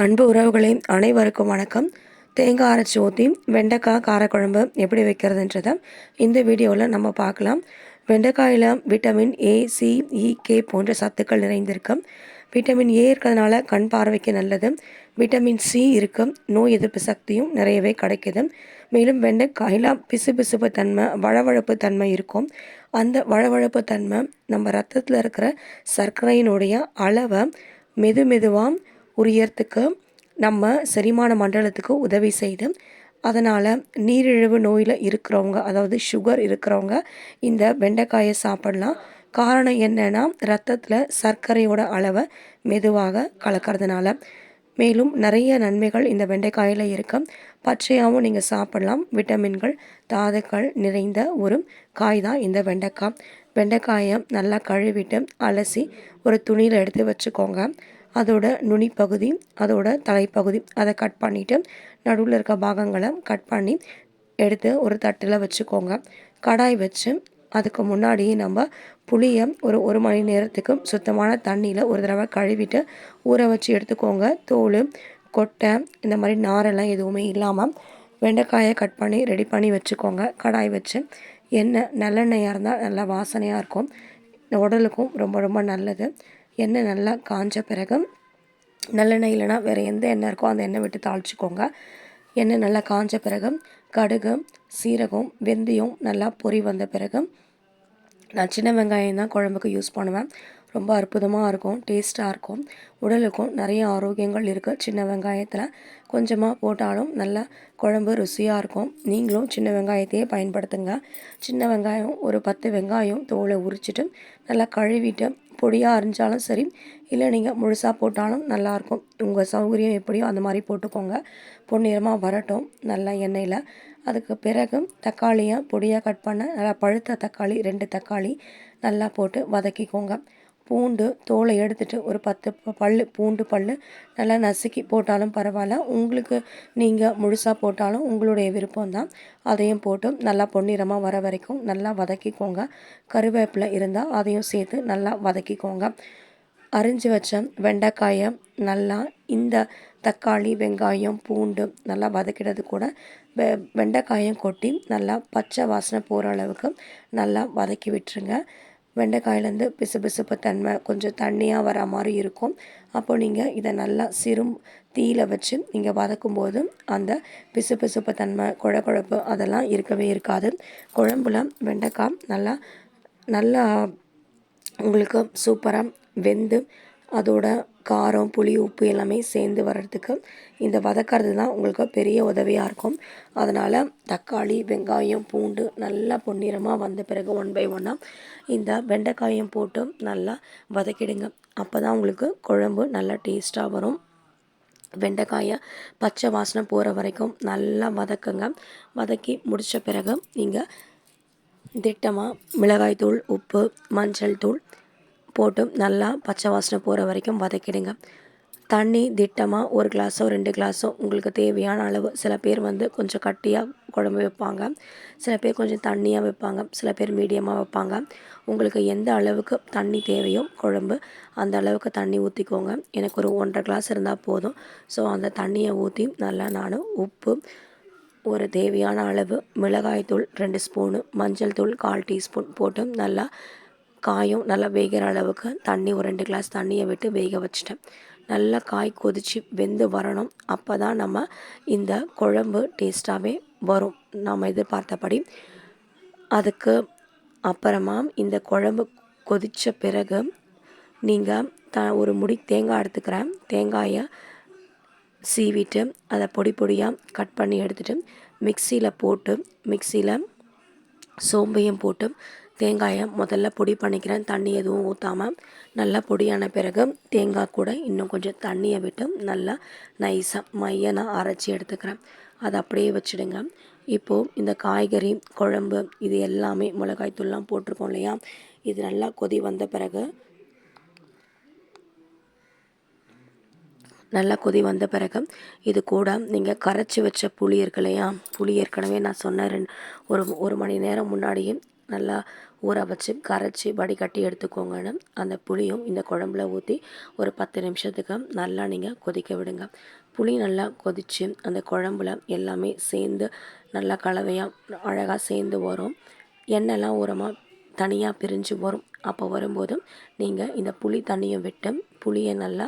அன்பு உறவுகளே அனைவருக்கும் வணக்கம். தேங்காய் அரைச்சி ஊற்றி வெண்டைக்காய் காரக்குழம்பு எப்படி வைக்கிறதுன்றதை இந்த வீடியோவில் நம்ம பார்க்கலாம். வெண்டைக்காயில் vitamin A C E e, K போன்ற சத்துக்கள் நிறைந்திருக்கு. விட்டமின் ஏ இருக்கிறதுனால கண் பார்வைக்கு நல்லது. விட்டமின் சி இருக்கும் நோய் எதிர்ப்பு சக்தியும் நிறையவே கிடைக்குது. மேலும் வெண்டைக்காயில் பிசு பிசுப்பு தன்மை வழவழப்பு தன்மை இருக்கும். அந்த வழவழப்பு தன்மை நம்ம ரத்தத்தில் இருக்கிற சர்க்கரையினுடைய அளவை மெது மெதுவாக உரியறதுக்கு நம்ம செரிமான மண்டலத்துக்கு உதவி செய்து அதனால் நீரிழிவு நோயில் இருக்கிறவங்க அதாவது சுகர் இருக்கிறவங்க இந்த வெண்டைக்காயை சாப்பிடலாம். காரணம் என்னென்னா ரத்தத்தில் சர்க்கரையோட அளவை மெதுவாக கலக்கிறதுனால. மேலும் நிறைய நன்மைகள் இந்த வெண்டைக்காயில் இருக்க. பச்சையாகவும் நீங்கள் சாப்பிடலாம். விட்டமின்கள் தாதுக்கள் நிறைந்த ஒரு காய் தான் இந்த வெண்டைக்காய். வெண்டைக்காயை நல்லா கழுவிட்டு அலசி ஒரு துணியில் எடுத்து வச்சுக்கோங்க. அதோட நுனி பகுதி அதோட தலைப்பகுதி அதை கட் பண்ணிவிட்டு நடுவில் இருக்க பாகங்களை கட் பண்ணி எடுத்து ஒரு தட்டில் வச்சுக்கோங்க. கடாய் வச்சு அதுக்கு முன்னாடியே நம்ம புளியை ஒரு ஒரு மணி நேரத்துக்கு சுத்தமான தண்ணியில் ஒரு தடவை கழுவிட்டு ஊற வச்சு எடுத்துக்கோங்க. தோல் கொட்டை இந்த மாதிரி நாரெல்லாம் எதுவுமே இல்லாமல் வெண்டைக்காயை கட் பண்ணி ரெடி பண்ணி வச்சுக்கோங்க. கடாய் வச்சு எண்ணெய் நல்லெண்ணெயாக இருந்தால் நல்லா வாசனையாக இருக்கும். உடலுக்கும் ரொம்ப ரொம்ப நல்லது. எண்ணெய் நல்லா காஞ்ச பிறகு நல்லெண்ணெய் இல்லைனா வேறு எந்த எண்ணெய் இருக்கோ அந்த எண்ணெய் விட்டு தாளிச்சிக்கோங்க. எண்ணெய் நல்லா காஞ்ச பிறகு கடுகு சீரகம் வெந்தயம் நல்லா பொறி வந்த பிறகு நான் சின்ன வெங்காயம் தான் குழம்புக்கு யூஸ் பண்ணுவேன். ரொம்ப அற்புதமாக இருக்கும் டேஸ்ட்டாக இருக்கும். உடலுக்கும் நிறைய ஆரோக்கியங்கள் இருக்குது சின்ன வெங்காயத்தில் கொஞ்சமாக போட்டாலும் நல்லா குழம்பு ருசியாக இருக்கும். நீங்களும் சின்ன வெங்காயத்தையே பயன்படுத்துங்க. சின்ன வெங்காயம் ஒரு பத்து வெங்காயம் தோலை உரிச்சிட்டு நல்லா கழுவிட்டு பொடியாக அரிஞ்சாலும் சரி இல்லை நீங்கள் முழுசாக போட்டாலும் நல்லாயிருக்கும் உங்கள் சௌகரியம் எப்படியோ அந்த மாதிரி போட்டுக்கோங்க. பொன்னிறமாக வரட்டும் நல்லா எண்ணெயில். அதுக்கு பிறகு தக்காளியை பொடியாக கட் பண்ண நல்லா பழுத்த தக்காளி ரெண்டு தக்காளி நல்லா போட்டு வதக்கிக்கோங்க. பூண்டு தோலை எடுத்துகிட்டு ஒரு பத்து பல் பூண்டு பல் நல்லா நசுக்கி போட்டாலும் பரவாயில்ல. உங்களுக்கு நீங்கள் முழுசாக போட்டாலும் உங்களுடைய விருப்பம் தான் அதையும் போட்டு நல்லா பொன்னிறமாக வர வரைக்கும் நல்லா வதக்கிக்கோங்க. கருவேப்பிலை இருந்தால் அதையும் சேர்த்து நல்லா வதக்கிக்கோங்க. அரிஞ்சு வச்ச வெண்டைக்காயை நல்லா இந்த தக்காளி வெங்காயம் பூண்டு நல்லா வதக்கிடுறது கூட வெ வெண்டைக்காயம் கொட்டி நல்லா பச்சை வாசனை போகிற அளவுக்கு நல்லா வதக்கி விட்டுருங்க. வெண்டைக்காயிலேருந்து பிசு பிசுப்பு தன்மை கொஞ்சம் தண்ணியாக வர மாதிரி இருக்கும். அப்போ நீங்கள் இதை நல்லா சிறும் தீயில் வச்சு நீங்கள் வதக்கும் போது அந்த பிசு பிசுப்பு தன்மை குழ அதெல்லாம் இருக்கவே இருக்காது. குழம்புல வெண்டைக்காய் நல்லா நல்லா உங்களுக்கு சூப்பராக வெந்து அதோட காரம் புளி உப்பு எல்லாமே சேர்ந்து வர்றதுக்கு இந்த வதக்கிறது தான் உங்களுக்கு பெரிய உதவியாக இருக்கும். அதனால் தக்காளி வெங்காயம் பூண்டு நல்லா பொன்னிறமாக வந்த பிறகு ஒன் பை ஒன்னாக இந்த வெண்டைக்காயும் போட்டு நல்லா வதக்கிடுங்க. அப்போ தான் உங்களுக்கு குழம்பு நல்லா டேஸ்ட்டாக வரும். வெண்டைக்காயை பச்சை வாசனை போகிற வரைக்கும் நல்லா வதக்குங்க. வதக்கி முடித்த பிறகு நீங்கள் திட்டமாக மிளகாய்த்தூள் உப்பு மஞ்சள் தூள் போட்டு நல்லா பச்சை வாசனை போகிற வரைக்கும் வதக்கிடுங்க. தண்ணி திட்டமாக ஒரு கிளாஸோ ரெண்டு கிளாஸோ உங்களுக்கு தேவையான அளவு சில பேர் வந்து கொஞ்சம் கட்டியாக குழம்பு வைப்பாங்க. சில பேர் கொஞ்சம் தண்ணியாக வைப்பாங்க. சில பேர் மீடியமாக வைப்பாங்க. உங்களுக்கு எந்த அளவுக்கு தண்ணி தேவையோ குழம்பு அந்த அளவுக்கு தண்ணி ஊற்றிக்கோங்க எனக்கு ஒரு ஒன்றரை கிளாஸ் இருந்தால் போதும். ஸோ அந்த தண்ணியை ஊற்றி நல்லா நான் உப்பு ஒரு தேவையான அளவு மிளகாய்த்தூள் ரெண்டு ஸ்பூனு மஞ்சள் தூள் கால் டீஸ்பூன் போட்டு நல்லா காயும். நல்லா வேகிற அளவுக்கு தண்ணி ஒரு ரெண்டு கிளாஸ் தண்ணியை விட்டு வேக வச்சிட்டேன். நல்லா காய் கொதித்து வெந்து வரணும். அப்போ தான் நம்ம இந்த குழம்பு டேஸ்ட்டாகவே வரும். நாம் எதிர்பார்த்தபடி. அதுக்கு அப்புறமா இந்த குழம்பு கொதித்த பிறகு நீங்கள் த ஒரு முடி தேங்காய் எடுத்துக்கிறேன். தேங்காயை சீவிட்டு அதை பொடி பொடியாக கட் பண்ணி எடுத்துகிட்டு மிக்சியில் போட்டு மிக்சியில் சோம்பையும் போட்டு தேங்காயை முதல்ல பொடி பண்ணிக்கிறேன். தண்ணி எதுவும் ஊற்றாமல் நல்லா பொடியான பிறகு தேங்காய் கூட இன்னும் கொஞ்சம் தண்ணியை விட்டு நல்லா நைஸாக மைய நான் அரைச்சி எடுத்துக்கிறேன். அதை அப்படியே வச்சுடுங்க. இப்போது இந்த காய்கறி குழம்பு இது எல்லாமே மிளகாய் தூள்லாம் போட்டிருக்கோம் இல்லையா? இது நல்லா கொதி வந்த பிறகு நல்லா கொதி வந்த பிறகு இது கூட நீங்கள் கரைச்சி வச்ச புளி இருக்கு இல்லையா புளி ஏற்கனவே நான் சொன்ன ரெண்டு ஒரு ஒரு மணி நேரம் முன்னாடியே நல்லா ஊற வச்சு கரைச்சி வடிகட்டி எடுத்துக்கோங்கன்னு அந்த புளியும் இந்த குழம்புல ஊற்றி ஒரு பத்து நிமிஷத்துக்கு நல்லா நீங்கள் கொதிக்க விடுங்க. புளி நல்லா கொதித்து அந்த குழம்புல எல்லாமே சேர்ந்து நல்லா கலவையாக அழகாக சேர்ந்து வரும். எண்ணெய்லாம் உரமாக தனியாக பிரிஞ்சு வரும். அப்போ வரும்போது நீங்கள் இந்த புளி தண்ணியை விட்டு புளியை நல்லா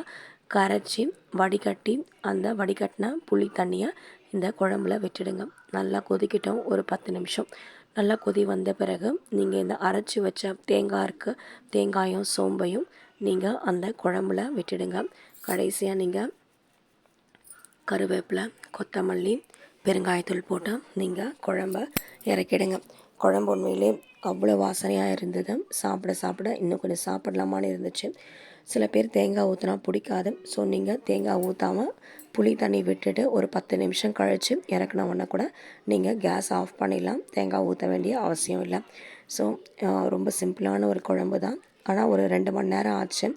கரைச்சி வடிகட்டி அந்த வடிகட்டின புளி தண்ணியை இந்த குழம்புல விட்டுடுங்க. நல்லா கொதிக்கிட்டோம் ஒரு பத்து நிமிஷம். நல்லா கொதி வந்த பிறகு நீங்கள் இந்த அரைச்சி வச்ச தேங்காய் இருக்குது தேங்காயும் சோம்பையும் நீங்கள் அந்த குழம்புல விட்டுடுங்க. கடைசியாக நீங்கள் கருவேப்பிலை கொத்தமல்லி பெருங்காயத்தூள் போட்டு நீங்கள் குழம்ப இறக்கிடுங்க. குழம்பு உண்மையிலே அவ்வளோ வாசனையாக இருந்தது. சாப்பிட சாப்பிட இன்னும் கொஞ்சம் சாப்பிடலாமான்னு இருந்துச்சு. சில பேர் தேங்காய் ஊற்றினா பிடிக்காது. ஸோ நீங்கள் தேங்காய் ஊற்றாமல் புளி தண்ணி விட்டுட்டு ஒரு பத்து நிமிஷம் கழித்து இறக்குனவுடனே கூட நீங்கள் கேஸ் ஆஃப் பண்ணிடலாம். தேங்காய் ஊற்ற வேண்டிய அவசியம் இல்லை. ஸோ ரொம்ப சிம்பிளான ஒரு குழம்பு தான். ஆனால் ஒரு ரெண்டு மணி நேரம் ஆச்சு.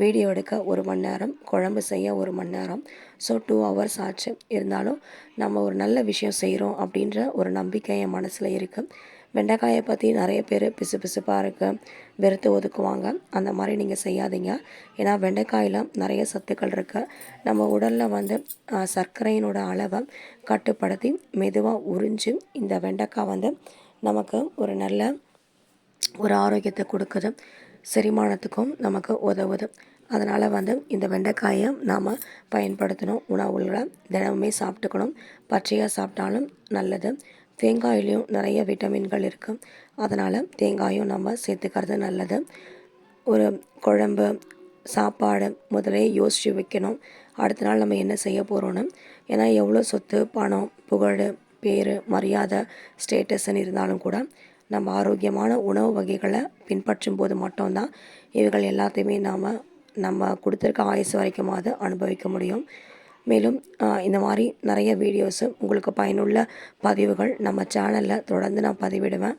வீடியோ எடுக்க ஒரு மணி நேரம் குழம்பு செய்ய ஒரு மணி நேரம். ஸோ டூ ஹவர்ஸ் ஆச்சு. இருந்தாலும் நம்ம ஒரு நல்ல விஷயம் செய்கிறோம் அப்படின்ற ஒரு நம்பிக்கை என் மனசில் இருக்குது வெண்டைக்காயை பற்றி நிறைய பேர் பிசு பிசுப்பாக இருக்குது வெறுத்து ஒதுக்குவாங்க. அந்த மாதிரி நீங்கள் செய்யாதீங்க. ஏன்னா வெண்டைக்காயில் நிறைய சத்துக்கள் இருக்குது நம்ம உடலில் வந்து சர்க்கரையினோட அளவை கட்டுப்படுத்தி மெதுவாக உறிஞ்சு இந்த வெண்டைக்காய் வந்து நமக்கு ஒரு நல்ல ஒரு ஆரோக்கியத்தை கொடுக்குது. செரிமானத்துக்கும் நமக்கு உதவுது. அதனால் வந்து இந்த வெண்டைக்காயை நாம் பயன்படுத்தணும். உணவுகளை தினமுமே சாப்பிட்டுக்கணும். பச்சையாக சாப்பிட்டாலும் நல்லது. தேங்காயிலையும் நிறைய விட்டமின்கள் இருக்குது அதனால் தேங்காயும் நம்ம சேர்த்துக்கிறது நல்லது. ஒரு குழம்பு சாப்பாடு முதலே யோசித்து வைக்கணும். அடுத்த நாள் நம்ம என்ன செய்ய போகிறோன்னு ஏன்னா எவ்வளோ சொத்து பணம் புகழ் பேர் மரியாதை ஸ்டேட்டஸ்ன்னு இருந்தாலும் கூட நம்ம ஆரோக்கியமான உணவு வகைகளை பின்பற்றும் போது மட்டும்தான் இவைகள் எல்லாத்தையுமே நாம் நம்ம கொடுத்துருக்க ஆயுசு வரைக்குமாவது அனுபவிக்க முடியும். மேலும் இந்த மாதிரி நிறைய வீடியோஸு உங்களுக்கு பயனுள்ள பதிவுகள் நம்ம சேனலில் தொடர்ந்து நான் பதிவிடுவேன்.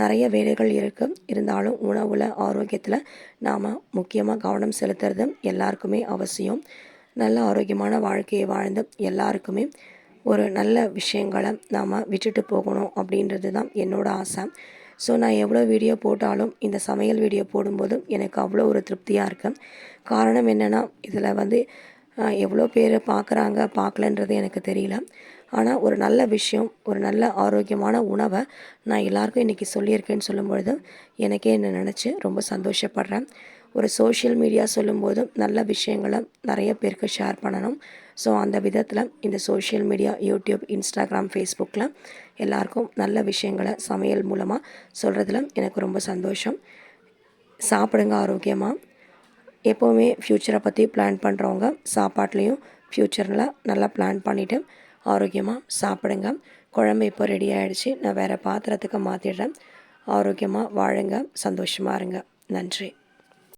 நிறைய வேலைகள் இருக்குது இருந்தாலும் உணவில் ஆரோக்கியத்தில் நாம் முக்கியமாக கவனம் செலுத்துறது எல்லாருக்குமே அவசியம். நல்ல ஆரோக்கியமான வாழ்க்கையை வாழ்ந்து எல்லாருக்குமே ஒரு நல்ல விஷயங்களை நாம் விட்டுட்டு போகணும் அப்படின்றது தான் என்னோடய ஆசை. ஸோ நான் எவ்வளோ வீடியோ போட்டாலும் இந்த சமையல் வீடியோ போடும்போது எனக்கு அவ்வளோ ஒரு திருப்தியாக இருக்குது காரணம் என்னென்னா இதில் வந்து எவ்வளோ பேர் பார்க்குறாங்க பார்க்கலன்றது எனக்கு தெரியல. ஆனால் ஒரு நல்ல விஷயம் ஒரு நல்ல ஆரோக்கியமான உணவை நான் எல்லாருக்கும் இன்றைக்கி சொல்லியிருக்கேன்னு சொல்லும்பொழுது எனக்கே என்னை நினச்சி ரொம்ப சந்தோஷப்படுறேன். ஒரு சோஷியல் மீடியா சொல்லும்போது நல்ல விஷயங்களை நிறைய பேருக்கு ஷேர் பண்ணணும். ஸோ அந்த விதத்தில் இந்த சோஷியல் மீடியா யூடியூப் இன்ஸ்டாகிராம் ஃபேஸ்புக்கில் எல்லாருக்கும் நல்ல விஷயங்களை சமையல் மூலமாக சொல்கிறதுல எனக்கு ரொம்ப சந்தோஷம். சாப்பிடுங்க ஆரோக்கியமாக எப்போவுமே ஃப்யூச்சரை பற்றி பிளான் பண்ணுறவங்க சாப்பாட்லேயும் ஃப்யூச்சரில் நல்லா பிளான் பண்ணிவிட்டு ஆரோக்கியமாக சாப்பிடுங்க. குழம்பு இப்போ ரெடி ஆகிடுச்சு நான் வேறு பாத்திரத்துக்கு மாற்றிடுறேன் ஆரோக்கியமாக வாழுங்க. சந்தோஷமாக இருங்க. நன்றி.